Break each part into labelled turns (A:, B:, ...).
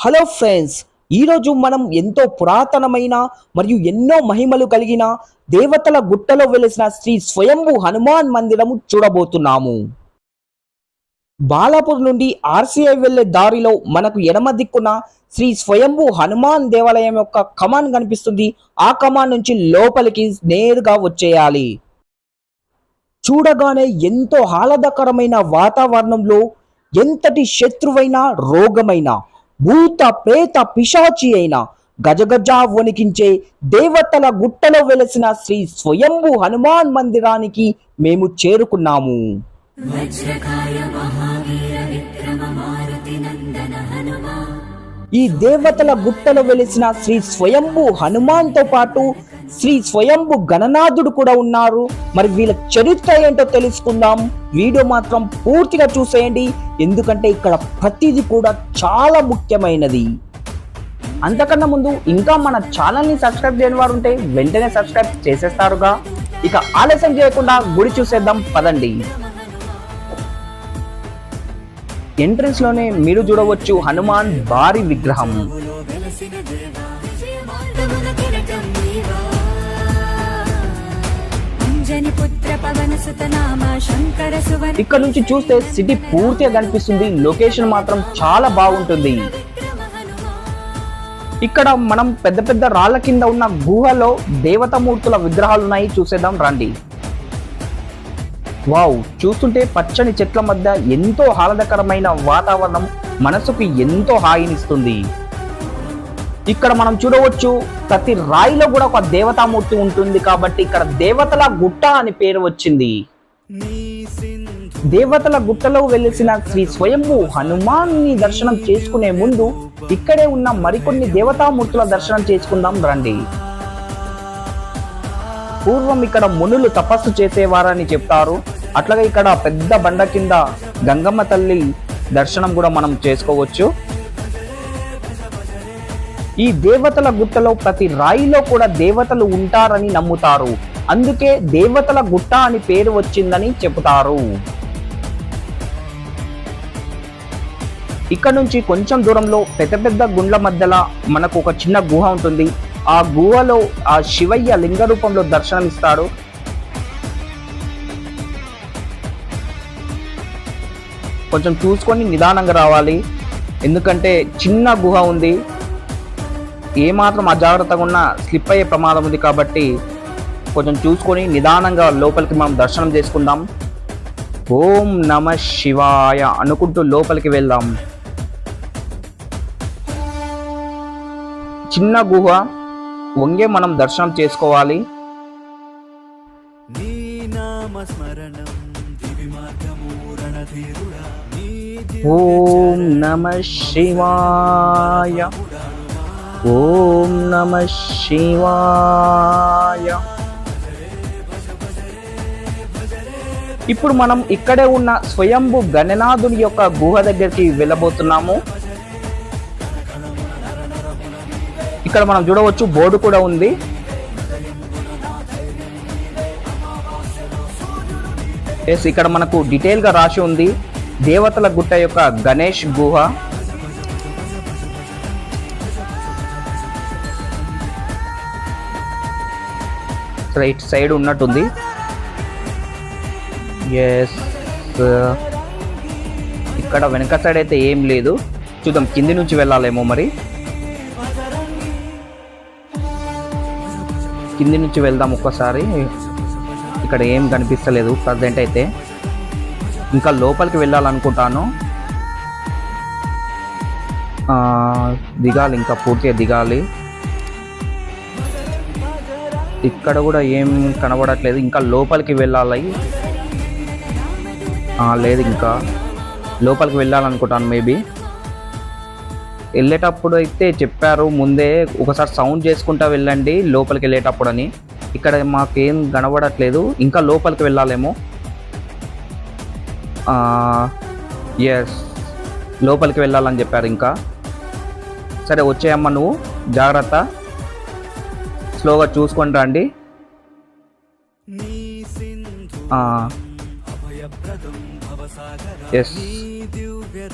A: Hello friends ఈరోజు మనం ఎంతో పురాతనమైన మరియు ఎన్నో మహిమలు కలిగిన దేవతల గుట్టలో వెలిసిన శ్రీ స్వయంభు హనుమాన్ మందిరము చూడబోతున్నాము. బాలాపూర్ నుండి ఆర్సీఐ వెళ్ళే దారిలో మనకు ఎడమ దిక్కున శ్రీ స్వయంభు హనుమాన్ దేవాలయం యొక్క కమాన్ కనిపిస్తుంది. ఆ కమాన్ నుంచి లోపలికి నేరుగా వచ్చేయాలి. చూడగానే ఎంతో ఆహ్లాదకరమైన వాతావరణంలో ఎంతటి శత్రువైన రోగమైనా భూత ప్రేత పిశాచి అయిన గజగజ వణికించే దేవతల గుట్టలో వెలసిన శ్రీ స్వయంభు హనుమాన్ మందిరానికి మేము చేరుకున్నాము. ఈ దేవతల గుట్టలో వెలిసిన శ్రీ స్వయంభు హనుమాన్తో పాటు శ్రీ స్వయంభు గణనాథుడు కూడా ఉన్నారు. మరి వీళ్ళ చరిత్ర ఏంటో తెలుసుకుందాం. వీడియో మాత్రం పూర్తిగా చూసేయండి. ఎందుకంటే ఇక్కడ ప్రతిదీ కూడా చాలా ముఖ్యమైనది. అంతకన్నా ముందు ఇంకా మన ఛానల్ని సబ్స్క్రైబ్ చేయని వారు ఉంటే వెంటనే సబ్స్క్రైబ్ చేసేస్తారుగా. ఇక ఆలస్యం చేయకుండా గుడి చూసేద్దాం. పదండి. ఎంట్రన్స్లోనే మీరు చూడవచ్చు హనుమాన్ భారీ విగ్రహం. ఇక్కడ నుంచి చూస్తే సిటీ పూర్తిగా కనిపిస్తుంది. లొకేషన్ మాత్రం చాలా బాగుంటుంది. ఇక్కడ మనం పెద్ద పెద్ద రాళ్ళ కింద ఉన్న గుహలో దేవతామూర్తుల విగ్రహాలు ఉన్నాయి. చూసేద్దాం రండి. వావ్ చూస్తుంటే పచ్చని చెట్ల మధ్య ఎంతో ఆహ్లాదకరమైన వాతావరణం మనసుకు ఎంతో హాయినిస్తుంది. ఇక్కడ మనం చూడవచ్చు ప్రతి రాయిలో కూడా ఒక దేవతామూర్తి ఉంటుంది కాబట్టి ఇక్కడ దేవతల గుట్ట అని పేరు వచ్చింది. దేవతల గుట్టలో వెలిసిన శ్రీ స్వయంభు హనుమాన్ని దర్శనం చేసుకునే ముందు ఇక్కడే ఉన్న మరికొన్ని దేవతామూర్తుల దర్శనం చేసుకుందాం రండి. పూర్వం ఇక్కడ మునులు తపస్సు చేసేవారని చెప్తారు. అట్లాగే ఇక్కడ పెద్ద బండ కింద గంగమ్మ తల్లి దర్శనం కూడా మనం చేసుకోవచ్చు. ఈ దేవతల గుట్టలో ప్రతి రాయిలో కూడా దేవతలు ఉంటారని నమ్ముతారు. అందుకే దేవతల గుట్ట అని పేరు వచ్చిందని చెబుతారు. ఇక్కడ నుంచి కొంచెం దూరంలో పెద్ద పెద్ద గుండ్ల మధ్యలో మనకు ఒక చిన్న గుహ ఉంటుంది. ఆ గుహలో ఆ శివయ్య లింగ రూపంలో దర్శనమిస్తాడు. కొంచెం చూసుకొని నిదానంగా రావాలి. ఎందుకంటే చిన్న గుహ ఉంది. ఏమాత్రం అజాగ్రత్తగా ఉన్నా స్లిప్ అయ్యే ప్రమాదం ఉంది కాబట్టి కొంచెం చూసుకొని నిదానంగా లోపలికి మనం దర్శనం చేసుకుందాం. ఓం నమ శివాయ అనుకుంటూ లోపలికి వెళ్దాం. చిన్న గుహ వంగే మనం దర్శనం చేసుకోవాలి. ఓం నమ శివాయ ఓం నమ శివాయ. ఇప్పుడు మనం ఇక్కడే ఉన్న స్వయంభు గణనాథుని యొక్క గుహ దగ్గరికి వెళ్ళబోతున్నాము. ఇక్కడ మనం చూడవచ్చు బోర్డు కూడా ఉంది. ఎస్ ఇక్కడ మనకు డీటెయిల్గా రాసి ఉంది. దేవతల గుట్ట యొక్క గణేష్ గుహ. రైట్ సైడ్ ఉన్నట్టుంది. ఎస్ ఇక్కడ వెనక సైడ్ అయితే ఏం లేదు. చూద్దాం కింది నుంచి వెళ్ళాలేమో మరి. కింది నుంచి వెళ్దాం ఒక్కసారి. ఇక్కడ ఏం కనిపిస్తలేదు ప్రజెంట్ అయితే. ఇంకా లోపలికి వెళ్ళాలనుకుంటాను. దిగాలి ఇంకా పూర్తిగా దిగాలి. ఇక్కడ కూడా ఏం కనబడట్లేదు. ఇంకా లోపలికి వెళ్ళాలి. లేదు ఇంకా. లోపలికి వెళ్ళాలనుకుంటాను మేబీ వెళ్ళేటప్పుడు అయితే చెప్పారు ముందే ఒకసారి సౌండ్ చేసుకుంటా వెళ్ళండి లోపలికి వెళ్ళేటప్పుడు అని. ఇక్కడ మాకేం కనబడట్లేదు. ఇంకా లోపలికి వెళ్ళాలేమో. ఎస్ లోపలికి వెళ్ళాలని చెప్పారు ఇంకా. సరే వచ్చేయమ్మా నువ్వు. జాగ్రత్త. స్లోగా చూసుకొని రండి. ఎస్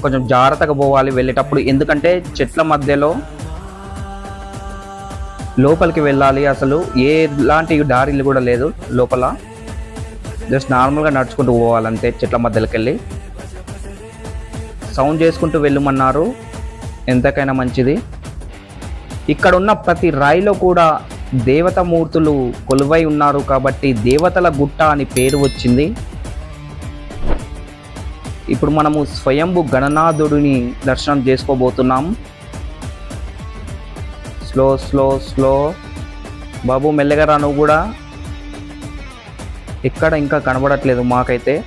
A: కొంచెం జాగ్రత్తగా పోవాలి వెళ్ళేటప్పుడు. ఎందుకంటే చెట్ల మధ్యలో లోపలికి వెళ్ళాలి అసలు. ఎలాంటి దారిలు కూడా లేదు లోపల. జస్ట్ నార్మల్గా నడుచుకుంటూ పోవాలంతే చెట్ల మధ్యలోకి వెళ్ళి. సౌండ్ చేసుకుంటూ వెళ్ళమన్నారు. ఎంతకైనా మంచిది. ఇక్కడ ఉన్న ప్రతి రాయిలో కూడా దేవతమూర్తులు కొలువై ఉన్నారు కాబట్టి దేవతల గుట్ట అని పేరు వచ్చింది. ఇప్పుడు మనము స్వయంభు గణనాథుడిని దర్శనం చేసుకోబోతున్నాం. Slow slow slow. బాబు మెల్లగా నువ్వు కూడా. ఎక్కడ ఇంకా కనబడట్లేదు మాకైతే.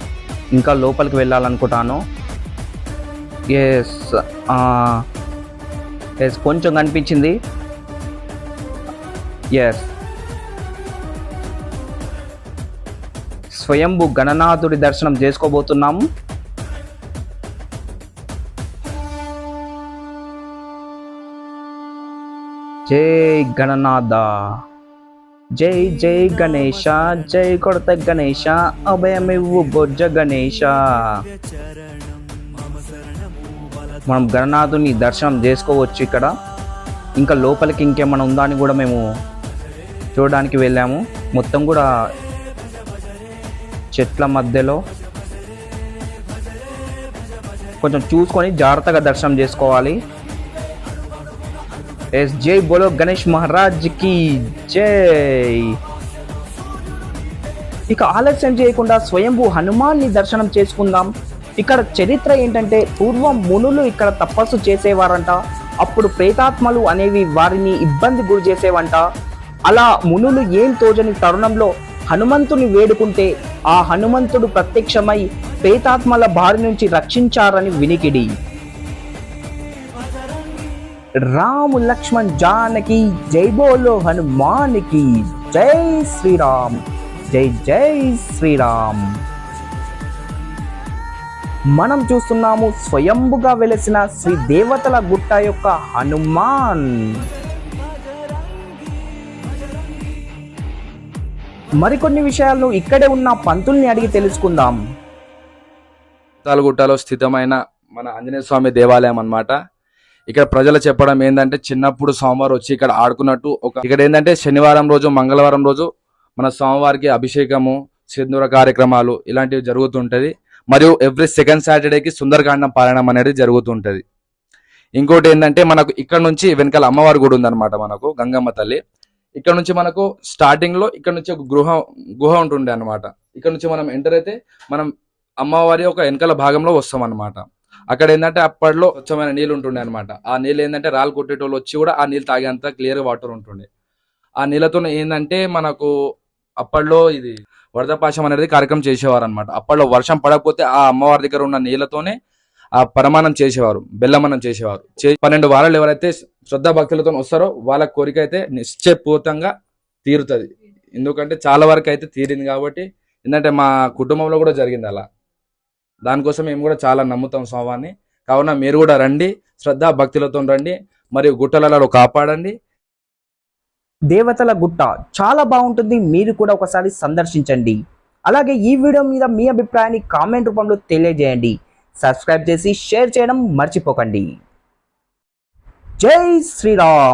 A: ఇంకా లోపలికి వెళ్ళాలనుకుంటాను. ఎస్ ఎస్ కొంచెం కనిపించింది. ఎస్ స్వయంభు గణనాథుడి దర్శనం చేసుకోబోతున్నాం జై గణనాథ. జై జై గణేష జై కొడత గణేష అభయమివ్వు బొజ్జ గణేష మనం గణనాథుని దర్శనం చేసుకోవచ్చు ఇక్కడ. ఇంకా లోపలికి ఇంకేమైనా ఉందా అని కూడా మేము చూడడానికి వెళ్ళాము. మొత్తం కూడా చెట్ల మధ్యలో కొంచెం చూసుకొని జాగ్రత్తగా దర్శనం చేసుకోవాలి. ఎస్ జై బోలో గణేష్ మహారాజ్కి జై. ఇక ఆలస్యం చేయకుండా స్వయంభూ హనుమాన్ని దర్శనం చేసుకుందాం. ఇక్కడ చరిత్ర ఏంటంటే పూర్వం మునులు ఇక్కడ తపస్సు చేసేవారంట. అప్పుడు ప్రేతాత్మలు అనేవి వారిని ఇబ్బంది గురి చేసేవంట. అలా మునులు ఏం తోజని తరుణంలో హనుమంతుని వేడుకుంటే ఆ హనుమంతుడు ప్రత్యక్షమై ప్రేతాత్మల బారి నుంచి రక్షించారని వినికిడి. రాము లక్ష్మణ్ జానకి జై బోలో హనుమానికి జై శ్రీరామ్ జై జై శ్రీరామ్. మనం చూస్తున్నాము స్వయంభుగా వెలసిన శ్రీ దేవతల గుట్ట యొక్క హనుమాన్. మరికొన్ని విషయాలను ఇక్కడే ఉన్న పంతుల్ని అడిగి తెలుసుకుందాం.
B: తాలగుట్టలో స్థితమైన మన ఆంజనేయ స్వామి దేవాలయం అన్నమాట. ఇక్కడ ప్రజలు చెప్పడం ఏంటంటే చిన్నప్పుడు సోమవారం వచ్చి ఇక్కడ ఆడుకున్నట్టు ఒక ఇక్కడ ఏంటంటే శనివారం రోజు మంగళవారం రోజు మన స్వామివారికి అభిషేకము సింధూర కార్యక్రమాలు ఇలాంటివి జరుగుతుంటది. మరియు ఎవ్రీ సెకండ్ సాటర్డేకి సుందరకాండం పారాయణం అనేది జరుగుతుంటది. ఇంకోటి ఏంటంటే మనకు ఇక్కడ నుంచి వెనకాల అమ్మవారి గుడి ఉందన్నమాట మనకు గంగమ్మ తల్లి. ఇక్కడ నుంచి మనకు స్టార్టింగ్లో ఇక్కడ నుంచి ఒక గృహ గుహ ఉంటుండే అన్నమాట. ఇక్కడ నుంచి మనం ఎంటర్ అయితే మనం అమ్మవారి ఒక వెనకాల భాగంలో వస్తాం అన్నమాట. అక్కడ ఏంటంటే అప్పట్లో స్వచ్ఛమైన నీళ్ళు ఉంటుండే అనమాట ఆ నీళ్ళు ఏంటంటే రాళ్ళు కొట్టేటోళ్ళు వచ్చి కూడా ఆ నీళ్ళు తాగేంత క్లియర్ వాటర్ ఉంటుండే. ఆ నీళ్ళతో ఏంటంటే మనకు అప్పట్లో ఇది వరదపాశం అనేది కార్యక్రమం చేసేవారు అనమాట అప్పట్లో వర్షం పడకపోతే ఆ అమ్మవారి దగ్గర ఉన్న నీళ్ళతోనే ఆ పరమాణం చేసేవారు బెల్లమన్నం చేసేవారు. పన్నెండు వారాలు ఎవరైతే శ్రద్ధా భక్తులతో వస్తారో వాళ్ళ కోరిక అయితే నిశ్చయపూర్తంగా తీరుతుంది. ఎందుకంటే చాలా వరకు అయితే తీరింది కాబట్టి ఏంటంటే మా కుటుంబంలో కూడా జరిగింది అలా. దానికోసం మేము కూడా చాలా నమ్ముతాం స్వామిని కావున మీరు కూడా రండి శ్రద్ధా భక్తులతో రండి మరియు గుట్టలలో కాపాడండి.
A: దేవతల గుట్ట చాలా బాగుంటుంది మీరు కూడా ఒకసారి సందర్శించండి. అలాగే ఈ వీడియో మీద మీ అభిప్రాయాన్ని కామెంట్ రూపంలో తెలియజేయండి. సబ్స్క్రైబ్ చేసి షేర్ చేయడం మర్చిపోకండి. జై శ్రీరామ్